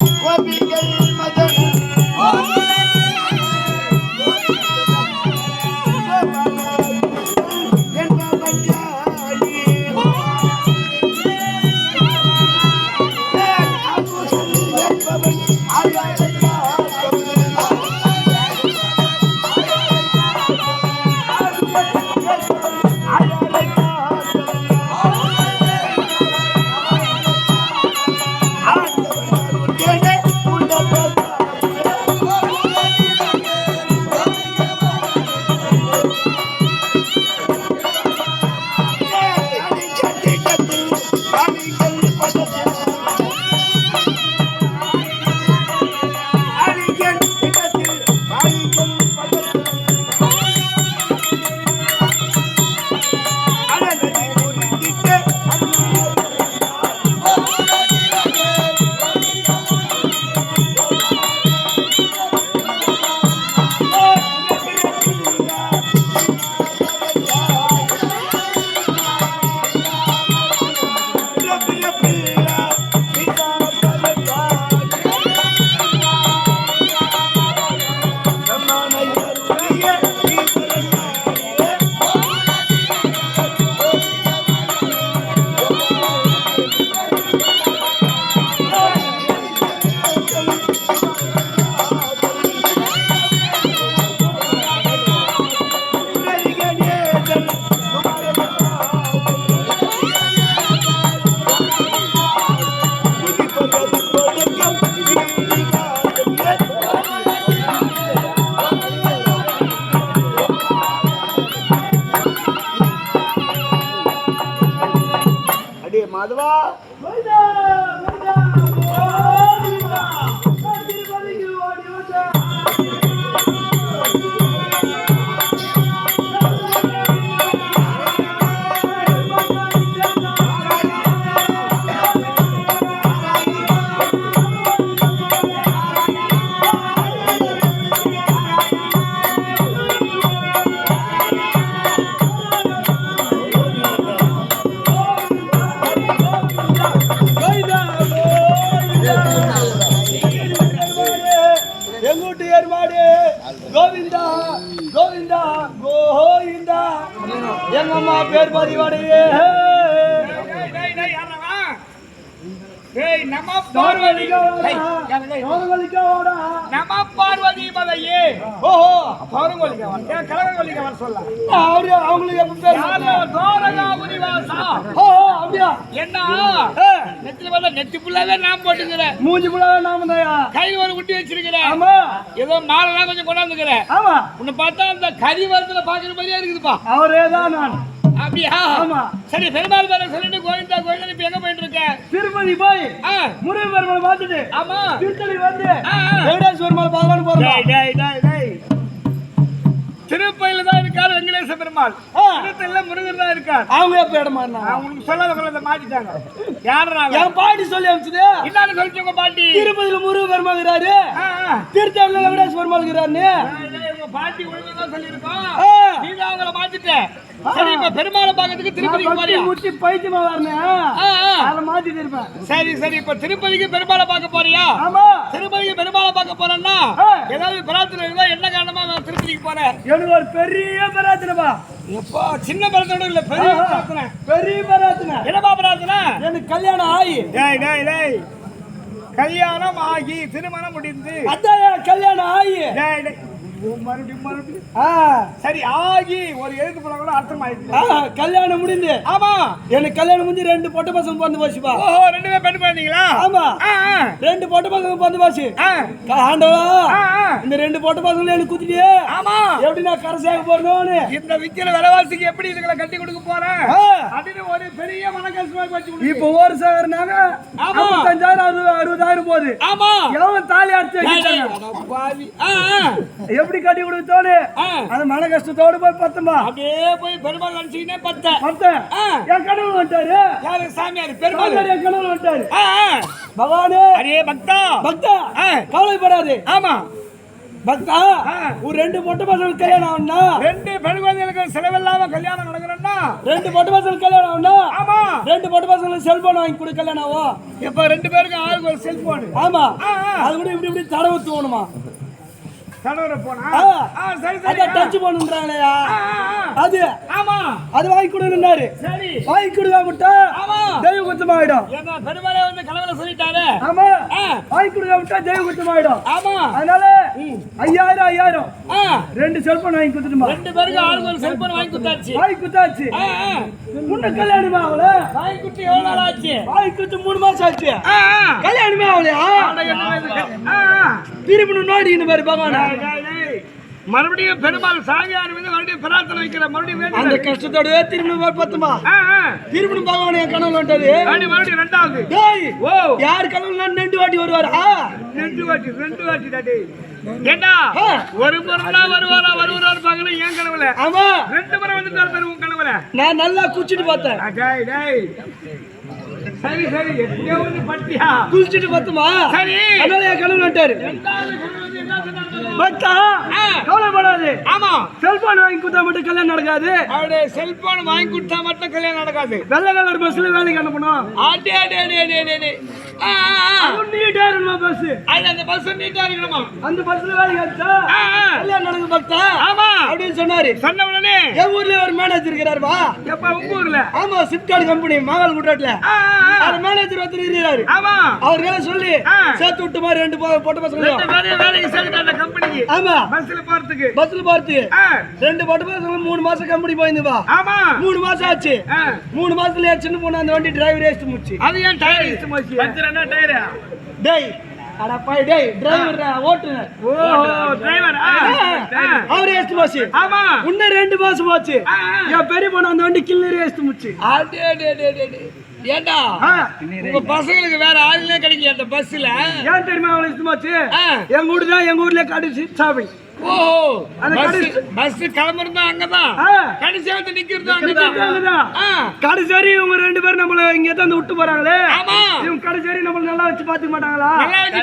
கோபிகள் அடே பதிவாடையே நம பார்வதி மலையே ஓஹோ பௌரங்கோலிக்க வர கலகங்கோலிக்க வர சொல்ல? அவரு அவங்களுக்கு எப்ப பேர் யாரோ தோரகா முனிவாசா ஓஹோ அப்படியா? என்ன நெத்தில வந்த நெத்தி புள்ளாவே நான் போட்டுக்கிற மூஞ்சி புள்ளாவே நாம கையில் ஒரு குட்டி வச்சிருக்கிற ஆமா. ஏதோ மாலைலாம் கொஞ்சம் கொண்டாந்துக்கிற ஆமா. உன்னை பார்த்தா அந்த கறி வரத்துல பாக்குற மாதிரியே இருக்குதுப்பா. அவரே தான் நான். அப்படியா? ஆமா. சரி பெருமாள் பேர சொல்லிட்டு கோவிந்தா கோவிந்தா இப்ப எங்க போயிட்டு இருக்க? திருப்பதி போய் முருகன் பெருமாள் பார்த்துட்டு ஆமா. திருத்தணி வந்து. வெங்கடேஷ் பெருமாள் பார்க்கலான்னு போறோம். திருப்பதியில தான் இருக்கார் வெங்கடேச பெருமாள். திருத்தல முருகன் தான் இருக்கார். அவங்க எப்ப இடமா அவங்களுக்கு சொல்லாத குழந்தை மாத்திட்டாங்க. யாரா என் பாட்டி சொல்லி அனுப்பிச்சது என்னன்னு சொல்லிச்சு உங்க பாட்டி? திருப்பதியில முருகன் பெருமாள் இருக்கிறாரு. திருத்தணில வெங்கடேஷ் பெருமாள் இருக்கிறாருன்னு பாட்டி ஒழுங்கா சொல்லியிருக்கோம். நீ தான் அவங்கள மாத்திட்ட சரி இப்ப பெருமாளை பார்க்கறதுக்கு திருப்பதிக்கு போறியா? முட்டி பைத்தியமா வரணும். அதை மாத்திட்டு இருப்பேன் சரி சரி இப்ப திருப்பதிக்கு பெருமாளை பார்க்க போறியா? ஆமா. திருப்பதிக்கு பெருமாளை பார்க்க போறேன்னா. ஏதாவது பிரார்த்தனை இருந்தா என்ன காரணமா நான் திருப்பதிக்கு போறேன்? எனக்கு ஒரு பெரிய பராத்தனைப்பா எப்போ சின்ன பிரார்த்தனை இல்ல பெரிய பிரார்த்தனை. பெரிய பராத்தனை என்னப்பா பிரார்த்தனை? எனக்கு கல்யாணம் ஆகி. டேய் டேய் டேய். கல்யாணம் ஆகி திருமணம் முடிந்து. அதான் கல்யாணம் ஆகி. மறுபடியும் மறுபடியும். ஆ, சரி ஆகி ஒரு எழுத்து போல கூட அர்த்தம் ஆயிடுச்சு. கல்யாணம் முடிந்து. ஆமா. எனக்கு கல்யாணம் முடிஞ்சு ரெண்டு பொட்ட பசங்க பிறந்து போச்சுப்பா ஓஹோ ரெண்டு பெண் குழந்தைங்களா? ஆமா. ரெண்டு பொட்ட பசங்க பிறந்து போச்சு. ஆண்டவா. இந்த ரெண்டு பொட்ட பசங்களும் எனக்கு குத்திட்டியே. ஆமா. எப்படி நான் கரை சேர்க்க போறணும்னு இந்த விக்கிற விலைவாசிக்கு எப்படி இதுகளை கட்டி கொடுக்க போறேன். அப்படின்னு ஒரு பெரிய மன கஷ்டமா போச்சு. இப்போ ஒரு சேகர்னாங்க ஆமா. ஐம்பத்தஞ்சாயிரம் அறுபது அறுபதாயிரம் போகுது. ஆமா. தாலி அடிச்சு பாவி. எப்படி கட்டி கொடுத்தோடு ஆ. அந்த மன கஷ்டத்தோடு போய் பத்துமா? அப்படியே போய் பெருமாள் நினைச்சீங்கன்னா பத்த பத்த. என் கடவுள் வந்துட்டாரு. யாரு? சாமியார்? பெருமாள். என் கடவுள் வந்துட்டாரு. பகவானே. அடே பக்தா. பக்தா. கவலைப்படாது. ஆமா. பக்தா. ஒரு ரெண்டு பொட்ட பசங்க கல்யாணம் ஆகணும்னா ரெண்டு பெண் குழந்தைகளுக்கு செலவில்லாம கல்யாணம் நடக்கணும்னா? ரெண்டு பொட்ட பசங்க கல்யாணம் ஆகணும்னா ஆமா. ரெண்டு பொட்ட பசங்களுக்கு செல்போன் வாங்கி கொடு கல்யாணம் ஆகும். இப்ப ரெண்டு பேருக்கு ஆளுக்கு ஒரு செல்போன்? ஆமா. அது கூட இப்படி இப்படி தடவை தூணுமா போனா? சரி சரி. டச் பண்ணுன்றாங்களேயா. அது. ஆமா. அது வாங்கி கொடுன்னாரு சரி. வாங்கி கொடுக்க விட்டா ஆமா. தெய்வ குத்தமாயிடும் என்ன பெருமாளே வந்து கணவரை சொல்லிட்டாரு. ஆமா. வாங்கி கொடுக்க விட்டா தெய்வ குத்தமாயிடும் ஆமா. அதனால ஐயாயிரம் ஐயாயிரம். ரெண்டு செல்போன் வாங்கி கொடுத்துட்டுமா? ரெண்டு பேருக்கு ஆளுக்கு ஒரு செல்போன் வாங்கி கொடுத்தாச்சு. வாங்கி ஆ. முன்ன கல்யாணம் ஆகல. வாங்கி கொடுத்து எவ்வளவு நாள் ஆச்சு? வாங்கி குத்து மூணு மாசம் ஆச்சு. கல்யாணமே ஆகலையா. திரும்பி நோடி மாதிரி பகவான. மறுபடியும் பெருமாள் சாமியார் வந்து மறுபடியும் பிரார்த்தனை வைக்கிற மறுபடியும் அந்த. கஷ்டத்தோடவே திரும்பி பத்துமா. திரும்பி பகவான் என் கனவுல வந்துட்டாரு. மறுபடியும் ரெண்டாவது. டேய் ஓ. யார் கனவுல ரெண்டு வாட்டி வருவாரா? ரெண்டு வாட்டி ரெண்டு வாட்டி டாடி ஏண்டா. ஒரு முறை வருவாரா வருவாரா பாக்கல என் கனவுல. ஆமா. ரெண்டு முறை வந்துட்டார் பெரு உன் கனவுல. நான் நல்லா குச்சிட்டு பார்த்தேன். டேய் டேய். சரி சரி எப்படியோ வந்து பட்டியா குளிச்சுட்டு பத்துமா? சரி. அதனால என் கனவுல வந்துட்டாரு. வந்து என்ன சொன்னாரு? ஆ. கவலைப்படாது. ஆமா. செல்போன் வாங்கி கொடுத்தா மட்டும் கல்யாணம் நடக்காது. அவருடைய செல்போன் வாங்கி கொடுத்தா மட்டும் கல்யாணம் நடக்காது. வெள்ளை கலர் பஸ்ல வேலைக்கு அனுப்பணும். ஆட்டே அடே அடே அடே. நீட்டா இருக்கணுமா பஸ் அது அந்த பஸ் நீட்டா இருக்கணுமா அந்த பஸ்ல வேலைக்கு ஆ. கல்யாணம் நடக்குது பக்தா ஆமா. அப்படின்னு சொன்னாரு. சொன்ன உடனே. என் ஊர்ல ஒரு மேனேஜர் இருக்கிறாருப்பா எப்ப உங்க ஊர்ல? ஆமா சிப்கார்டு கம்பெனி ஆ, ஆ. அந்த மேனேஜர் ஒருத்தர் இருக்கிறாரு. ஆமா. அவர்களை சொல்லி ஆ. சேர்த்து விட்டு மாதிரி ரெண்டு பொட்ட பேரையும் வேலைக்கு அந்த கம்பெனிக்கு ஆமா. பஸ்ல போறதுக்கு. பஸ்ல பார்த்து ஆ, ரெண்டு பொட்ட பசங்க மூணு மாசம் கம்பெனி போயிருந்துப்பா ஆமா. மூணு மாசம் ஆச்சு. மூணு மாசத்துல சின்ன பொண்ணு அந்த வண்டி டிரைவர் ஏஸ்ட் முடிச்சு அது ஏன் என்ன டயர் டேய் அட பாய் டேய் டிரைவர் ஓட்டுனர் ஓ டிரைவர் அவர் ஏஸ்ட் போச்சு. ஆமா. இன்னும் ரெண்டு மாசம் போச்சு. என் பெரிய பொண்ணு அந்த வண்டி கில்லர் ஏஸ்ட் முடிச்சு அடே அடே அடே, அடே ஏண்டா. உங்க பசங்களுக்கு வேற ஆளுங்களே கிடைக்கல அந்த பஸ்ல ஏன் தெரியுமா அவளுக்கு இஷ்டமாச்சு ஆ. எங்க ஊர் தான் எங்க ஊர்ல கடைசி ஷாப்பிங் ஓ பஸ் கடைசி- கிளம்புறதா அங்கதான்? ஆ. கடைசியா வந்து நிக்கிறதா கடைசி வரை இவங்க ரெண்டு பேரும் நம்மள இங்க தான் விட்டு போறாங்களே? ஆமா. இவங்க கடைசி வரை நம்மள நல்லா வச்சு பாத்துக்க மாட்டாங்களா? நல்லா வச்சு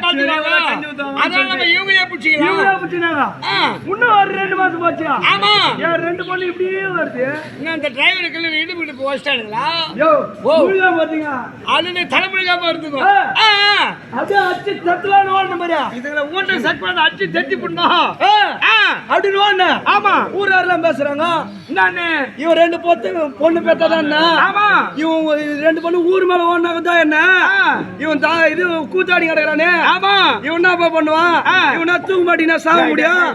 அதனால நம்ம இவங்களே பிடிச்சிக்கலாம். இவங்களே பிடிச்சினாங்க இன்னும் ஒரு ரெண்டு மாசம் போச்சு ஆமா. ஏன் ரெண்டு பொண்ணு இப்படியே வருது. இன்னும் அந்த டிரைவருக்கு இடுப்பு இடுப்பு வச்சிட்டானுங்களா? யோ ஓ. முழுகா பாத்தீங்க அது தலைமுழுகாம ஆ. அது அச்சு தத்துலான்னு ஓடின மாதிரியா? இதுல ஊட்ட செட் பண்ண அடிச்சு தட்டி பண்ணோம் அப்படின்னு ஆமா. ஊராரெல்லாம் பேசுறாங்க. நானு இவன் ரெண்டு பொத்து பொண்ணு பெத்ததான் ஆமா. இவன் ரெண்டு பொண்ணு ஊர் மேல ஓடினாக்க தான் என்ன இவன் தா இது கூத்தாடி கிடக்குறானே. ஆமா. இவன் என்னப்பா பண்ணுவான். இவனா தூக்க மாட்டீங்கன்னா சாக முடியும்.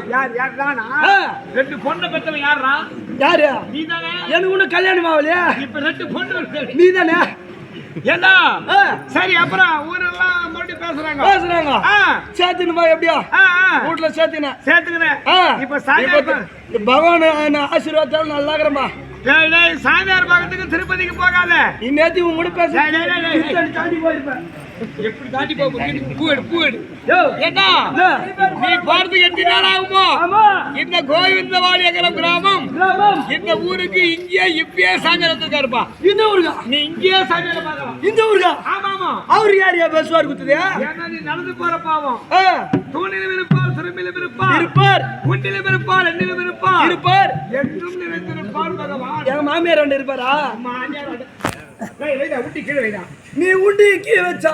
ரெண்டு பொண்ணை பெத்தவன் யாரா யாரு? நீ தானே எனக்கு ஒண்ணு கல்யாணம் ஆகலையா. இப்ப ரெண்டு பொண்ணு நீ தானே ஆ, சரி அப்புறம் ஊரெல்லாம் மறுபடியும் பேசுறாங்க. பேசுறாங்க. சேர்த்துன்னு வா எப்படியா. வீட்டுல சேர்த்துன சேர்த்துக்கிறேன். இப்ப சாயங்காலம் பகவான் ஆசீர்வாதத்தால நல்லா இருக்கிறேன்பா சாமியார் பக்கத்துக்கு திருப்பதிக்கு போகாத. நேத்து உன் கூட பேச எப்படி தாண்டி போக முடியும் ஏண்டா? நீ நாள் ஆகுமோ இந்த கோவிந்தவாடியகரம் கிராமம். கிராமம். இந்த ஊருக்கு இங்கேயே இப்பயே சாமியார் வந்திருக்காருப்பா. இந்த ஊருக்கா? நீ இங்கேயே பார்க்கலாம். இந்த ஊருக்கா? ஆமா ஆமா அவரு யார் யா பேசுவார் குத்துதே? நீ நடந்து போற பாவம். தூணிலும் இருப்பார் திரும்பிலும் இருப்பார். இருப்பார். குண்டிலும் இருப்பார் எண்ணிலும் இருப்பார். இருப்பார். என்றும் நிறைந்திருப்பார் பகவான். எங்க மாமியார் இருப்பாரா? மாமியார் ஊட்டி கீழே வைடா. நீ உண்டி கீ வச்சா?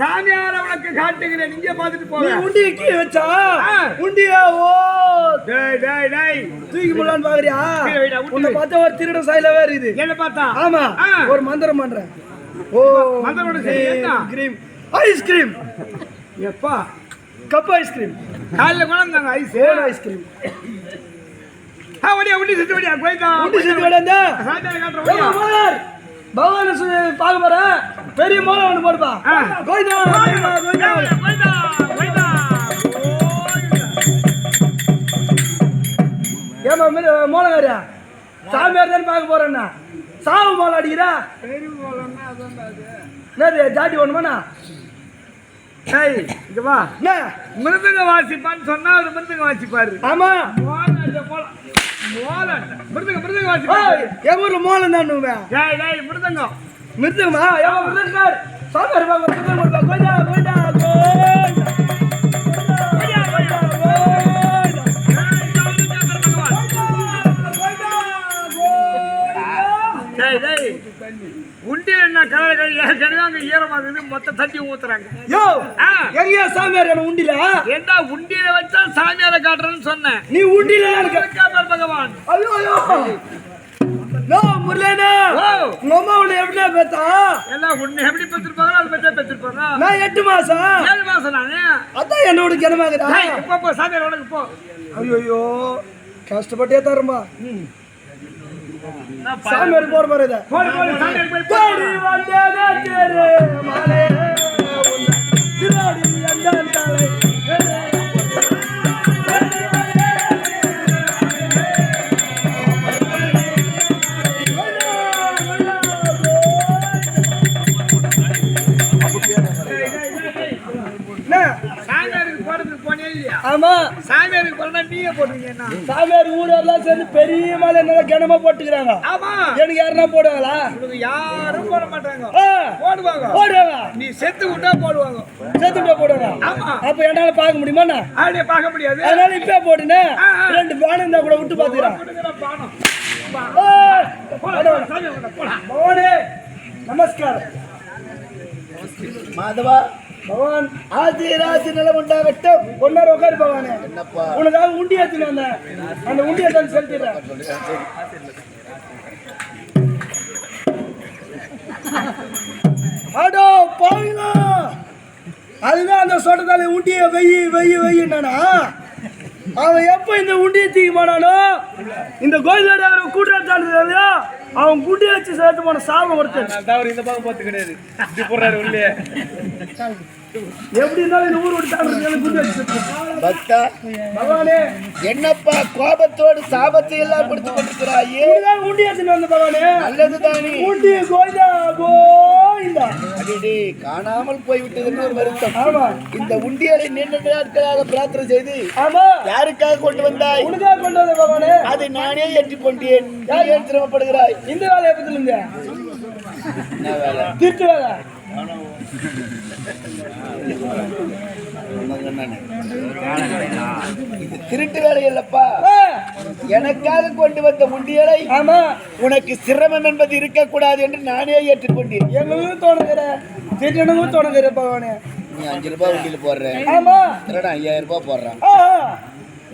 சாமியார உனக்கு காட்டுகிறேன். இங்கே பார்த்துட்டு நீ போவேன் உண்டி கீ வச்சா. உண்டியா ஓ. டேய் டேய் டேய். தூக்கி போடலான்னு பாக்குறியா? கீழே உன்னை. பார்த்தா ஒரு திருட சாயிலவே இருக்குது என்ன பார்த்தா? ஆமா. ஒரு மந்திரம் பண்றேன். ஓ மந்திரோட சரி? Cream ice cream. எப்பா? Cup ice cream. காலைல கொண்டாந்தாங்க ஐஸ். ஓன் ஐஸ்கிரீம். ஆ ஒடியா உண்டி சுத்தி ஒடியா கோயிந்தா உண்டி சுத்தி விடாந்தா சாமியார் காட்டுற ஒடியா. பகவான் பார்க்க போறேன் பெரிய மோளம் ஒண்ணு போடுப்பா. கோயிந்தா கோயிந்தா கோயிந்தா கோயிந்தா ஏமா மோளங்காரியா சாமியார் தான் பார்க்க போறேன்னா? சாவு மோளம் அடிக்கிறா? என்னது ஜாட்டி ஒண்ணுமாண்ணா? டேய் இங்க வா. என்ன? மிருதங்க வாசிப்பான்னு சொன்னா ஒரு மிருதங்க வாசிப்பாரு. ஆமா. மோலாட்ட மோலன் மிருதங்க மிருதங்க வாசிக்க என் ஊர்ல மோலன் தான் நுவேன் டேய் டேய் மிருதங்கம் மிருதங்கமா ஏமா மிருதங்கார் சாம்பார் வாங்க மிருதங்கம் கொடுப்பா கோஜா கோஜா கோஜா என்ன கலர்கள் ஈரமா இருக்குது. மொத்த தட்டி ஊத்துறாங்க. யோ எரியா சாமியார் என்ன உண்டில ஏண்டா உண்டியில வச்சா சாமியார காட்டுறேன்னு சொன்னேன். நீ உண்டியில இருக்க. பகவான். ஐயோ நோ முரளேனா. உங்க அம்மா உன்னை எப்படியா பேத்தா? எல்லாம் உன்னை எப்படி பெற்றிருப்பாங்களோ அது பத்தியா பெற்றிருப்பாங்க நான் எட்டு மாசம். ஏழு மாசம் நானு. அதான் என்னோட கிணமாக்குதா டேய், போ சாமியார் உனக்கு போ. ஐயோ கஷ்டப்பட்டே தரமா சாமியார் போற மாதிரி இதை. போடு, போடு, சாமியார் போய் தேடி போடு. வந்தேனே தேரு மலே உன்னை திருவாடி எந்தன் தலை போறதா நீயே போடுவீங்க என்ன சாமியார் ஊரெல்லாம் சேர்ந்து பெரிய மலை கிணமா போட்டுக்கிறாங்க. ஆமா. எனக்கு யாருன்னா போடுவாங்களா? உனக்கு யாரும் போட மாட்டாங்க. போடுவாங்க. போடுவாங்க. நீ செத்து விட்டா போடுவாங்க. சேர்த்துட்டு போடுவாங்க. ஆமா. அப்ப என்னால பார்க்க முடியுமா என்ன? அப்படியே பார்க்க முடியாது. அதனால இப்ப போட்டுனே. ரெண்டு பானம் இருந்தா கூட விட்டு பாத்துக்கிறேன் நமஸ்காரம். மாதவா பகவான் ஆதி ராசி நிலம் உண்டாகட்டும். கொண்டாரு உட்காரு என்னப்பா? உனக்காக உண்டி ஏத்துன்னு வந்தேன். அந்த உண்டி ஏத்தான்னு செலுத்திடுறேன். அடோ பாருங்களா அதுதான் அந்த சொட்டத்தாலே உண்டியை வெயி வெயி வெயின்னானா? அவன் எப்போ இந்த உண்டியை தூக்கி போனானோ? இந்த கோயிலோட அவன் கூட்டுறாச்சானது இல்லையா? அவன் குண்டியை வச்சு சேர்த்து போன சாபம் ஒருத்தன். தவறு இந்த பக்கம் பார்த்து கிடையாது. இப்படி போடுறாரு உள்ளே எப்படி இருந்தாலும் இந்த ஊர் விட்டு பகவானே. என்னப்பா கோபத்தோடு சாபத்தை எல்லாம் கொடுத்து கொண்டிருக்கிறாயே எடுத்துட்டு வந்த பகவானே. நல்லது தானே உண்டி கோயிலா கோயிந்தா அடிடே காணாமல் போய்விட்டதுன்னு ஒரு வருத்தம். ஆமா. இந்த உண்டியலை நீண்ட நாட்களாக பிரார்த்தனை செய்து ஆமா. யாருக்காக கொண்டு வந்தாய்? உனக்காக கொண்டு வந்த பகவானே. அதை நானே ஏற்றிக் கொண்டேன் ஏன் சிரமப்படுகிறாய்? இந்த வேலை எப்பத்துல இருந்து திருட்டு வேலை. இது திருட்டு வேலை இல்லப்பா எனக்காக கொண்டு வந்த உண்டியலை ஆமா. உனக்கு சிரமம் என்பது இருக்கக்கூடாது என்று நானே ஏற்றுக்கொண்டேன். எங்களுக்கும் தோணுகிற திருட்டனுக்கும் தோணுகிற பகவானே நீ அஞ்சு ரூபாய் உண்டியல போடுற. ஆமா. திருடன் ஐயாயிரம் ரூபாய் போடுறான்.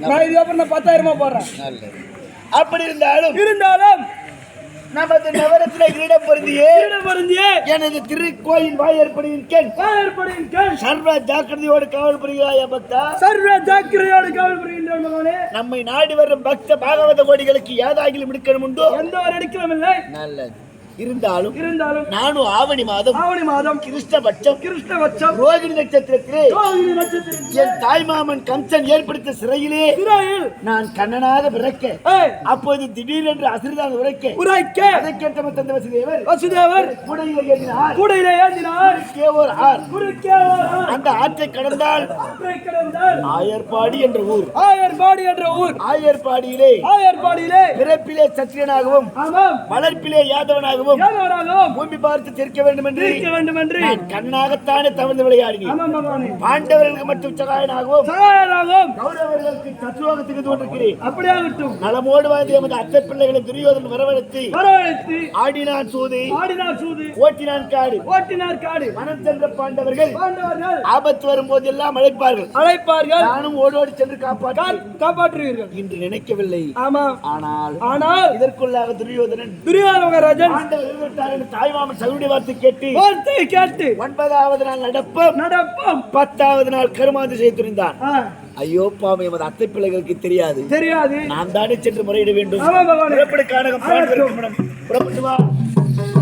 நான் இதுக்கப்புறம் நான் பத்தாயிரமா போடுறேன். நல்லது. அப்படி இருந்தாலும் இருந்தாலும் நமது நவரத்ன கிரீடம் பொருந்தியே. திருட பொருந்தியே. எனது திருக்கோயில் வாயற்படியின் கண் வாயற்படியின் கண் சர்வ ஜாக்கிரதையோடு காவல் புரிகிறாயா பக்தா? சர்வ ஜாக்கிரதையோடு காவல் புரிகின்ற மகனே. நம்மை நாடி வரும் பக்த பாகவத கோடிகளுக்கு ஏதாகிலும் எடுக்கணும் உண்டோ எந்த ஒரு அடிக்கலாம் இல்லை. நல்லது. இருந்தாலும் இருந்தாலும் நானும் ஆவணி மாதம் ஆவணி மாதம் கிருஷ்ணபட்சம் கிருஷ்ணபட்சம் ரோகிணி நட்சத்திரத்திலே ரோகிணி நட்சத்திரம் என் தாய்மாமன் கம்சன் ஏற்படுத்த சிறையிலே இஸ்ராயேல் நான் கண்ணனாக பிறக்க அப்போது திடீரென்று அசிறுதான் உரைக்க. உரைக்க. அதை கேட்ட தந்த வசுதேவர் வசுதேவர் கூடையில் ஏறினார் கூடையிலே ஏந்தினார். குறுக்கே ஒரு ஆர். குறுக்கே ஒரு. அந்த ஆற்றை கடந்தால் ஆற்றை கடந்தார் ஆயர்பாடி என்ற ஊர். ஆயர்பாடி என்ற ஊர். ஆயர்பாடியிலே ஆயர்பாடியிலே. பிறப்பிலே சத்திரியனாகவும் ஆமாம். வளர்ப்பிலே யாதவனாகவும் யாதவராகவும் பூமி பார்த்து தெரிக்க வேண்டும் என்று இருக்க வேண்டும் என்று கண்ணாகத்தானே தவழ்ந்து விளையாடினேன். பாண்டவர்களுக்கு மட்டும் சகாயனாகவும் சகாயராகவும் கௌரவர்களுக்கு சத்ருவாகத்துக்கு தோன்றிருக்கிறேன். அப்படியாகட்டும். நலமோடு வாழ்ந்து எமது அத்தை பிள்ளைகளை துரியோதன் வரவழைத்து வரவழைத்து ஆடினான் சூது ஆடினார் சூது. ஓட்டினான் காடு. ஓட்டினார் காடு. மனம் சென்ற பாண்டவர்கள் பாண்டவர்கள் ஆபத்து வரும்போது எல்லாம் அழைப்பார்கள். அழைப்பார்கள். நானும் ஓடோடி சென்று காப்பாற்ற காப்பாற்றுவீர்கள். இன்று நினைக்கவில்லை. ஆமாம். ஆனால் ஆனால் இதற்குள்ளாக துரியோதனன் துரியோதனராஜன் பாண்டவர் விட்டார் தாய்மாமன் சகுடைய வார்த்தை கேட்டு வார்த்தை கேட்டு. ஒன்பதாவது நாள் நடப்பம். நடப்போம். பத்தாவது நாள் கருமாந்து செய்து துணிந்தான் ஆ, ஐயோ பாவம் எமது அத்தை பிள்ளைகளுக்கு தெரியாது. தெரியாது. நான் தானே சென்று முறையிட வேண்டும். புறப்படு கானகம் புறப்பட்டு வா.